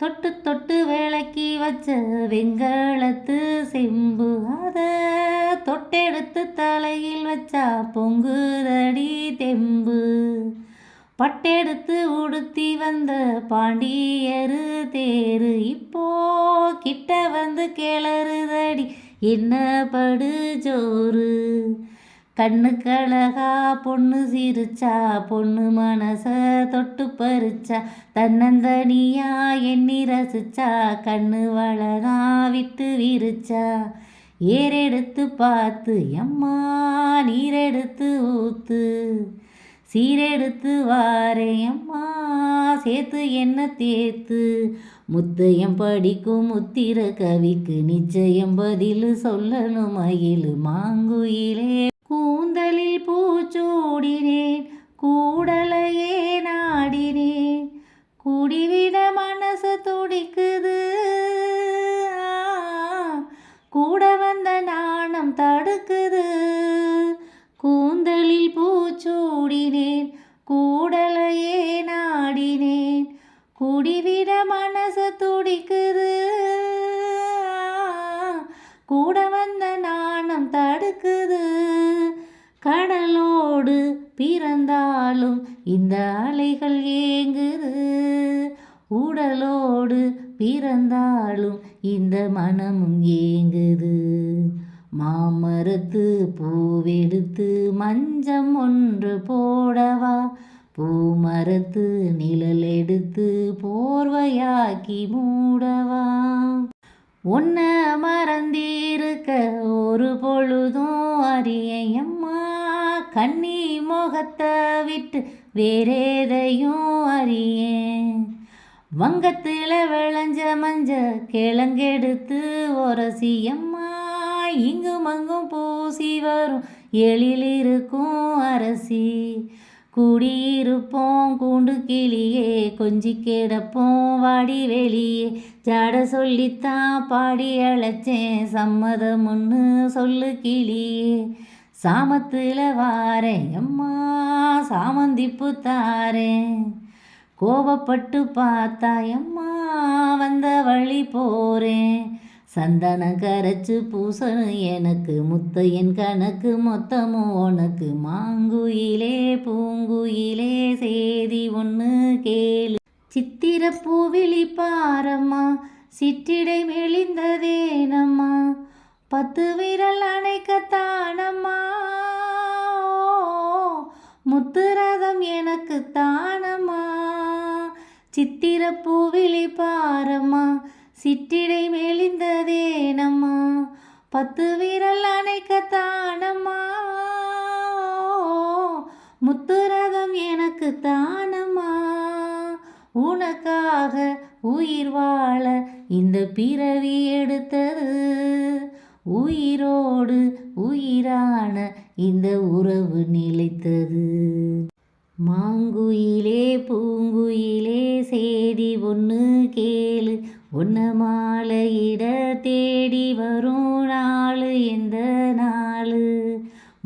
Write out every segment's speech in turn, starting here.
தொட்டு தொட்டு வேலைக்கு வச்ச வெங்கலத்து செம்பு. அத தொட்டெடுத்து தலையில் வச்சா பொங்குதடி தெம்பு. பட்டெடுத்து உடுத்தி வந்த பாண்டியரு தேரு. இப்போ கிட்ட வந்து கிளறுதடி என்ன படு ஜோறு கண்ணுக்கழகா பொண்ணு சிரிச்சா பொண்ணு மனச தொட்டு பறிச்சா தன்னந்தனியா எண்ணி ரசிச்சா கண்ணு வளகா விட்டு விரிச்சா. ஏறெடுத்து பார்த்து எம்மா நீரெடுத்து ஊத்து. சீரெடுத்து வாரேயம்மா சேர்த்து என்ன தேத்து. முத்தையம் படிக்கும் முத்திர கவிக்கு நிச்சயம் பதில் சொல்லணும் மயில் மாங்குயிலே கூடினேன் கூடலையே நாடினேன். குடிவிட மனசு துடிக்குது. கூட வந்த நாணம் தடுக்குது. கடலோடு பிறந்தாலும் இந்த அலைகள் ஏங்குது. உடலோடு பிறந்தாலும் இந்த மனமும் ஏங்குது. மாமரத்து பூவெடுத்து மஞ்சம் ஒன்று போடவா? பூமரத்து நிழல் எடுத்து போர்வையாக்கி மூடவா? உன்ன மறந்திருக்க ஒரு பொழுதும் அறியம்மா கண்ணி முகத்தை விட்டு வேறேதையும் அறியேன். வங்கத்தில் விளைஞ்ச மஞ்ச கிழங்கெடுத்து ஒரசியம்மா இங்கும் அங்கும் பூசி வரும். எழிலிருக்கும் அரசி. குடியிருப்போம் கூண்டு கிளியே. கொஞ்சி கிடப்போம் வாடி வெளியே ஜாட சொல்லித்தான் பாடி அழைச்சேன். சம்மதம் ஒன்று சொல்லு கிளியே. சாமத்தில் வாரேன் அம்மா. சாமந்திப்பு தாரேன். கோபப்பட்டு பார்த்தாயம்மா வந்த வழி போகிறேன் சந்தனம் கரைச்சு பூசணும் எனக்கு முத்தையன் கணக்கு மொத்தமும் உனக்கு மாங்குயிலே பூங்குயிலே சேதி ஒன்று கேளு. சித்திர பூவிழி பாரம்மா சிற்றிடை மெலிந்ததேனம்மா பத்து விரல் அணைக்கத்தானம்மா முத்துரதம் எனக்கு தானம்மா சித்திர பூவிழி பாரம்மா சிற்றிடை மெலிந்ததேனம்மா பத்து விரல் அணைக்கத்தானம்மா. முத்துரதம் எனக்கு தானம்மா. உனக்காக உயிர் வாழ இந்த பிறவி எடுத்தது. உயிரோடு உயிரான இந்த உறவு நிலைத்தது. மாங்குயிலே பூங்குயிலே சேதி ஒன்று கேளு. ஒன்ன மாலையிட தேடி வரும் நாள் எந்த நாள்?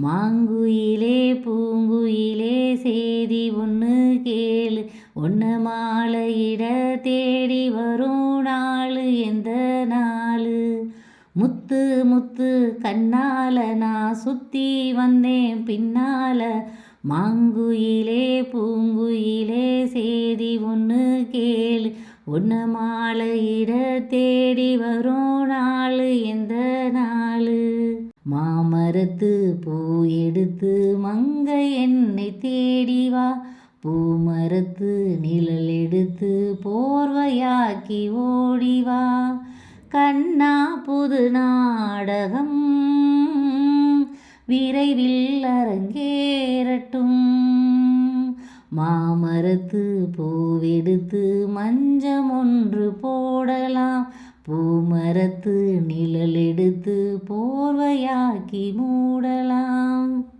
மாங்குயிலே பூங்குயிலே சேதி ஒன்று கேளு. உன்ன மாலையிட தேடி வரும் நாள் எந்த நாள்? முத்து முத்து கண்ணால நான் சுத்தி வந்தேன் பின்னால. மாங்குயிலே பூங்கு ஒன்று மாலையிட தேடி வரும் நாள் எந்த நாள்? மாமரத்து பூ எடுத்து மங்க என்னை தேடி வா. பூமரத்து நிழல் எடுத்து போர்வையாக்கி ஓடிவா கண்ணா புது நாடகம். விரைவில் அரங்கேறட்டும். மாமரத்து பூவெடுத்து மஞ்சம் ஒன்று போடலாம். பூமரத்து நிழல் எடுத்து போர்வையாக்கி மூடலாம்.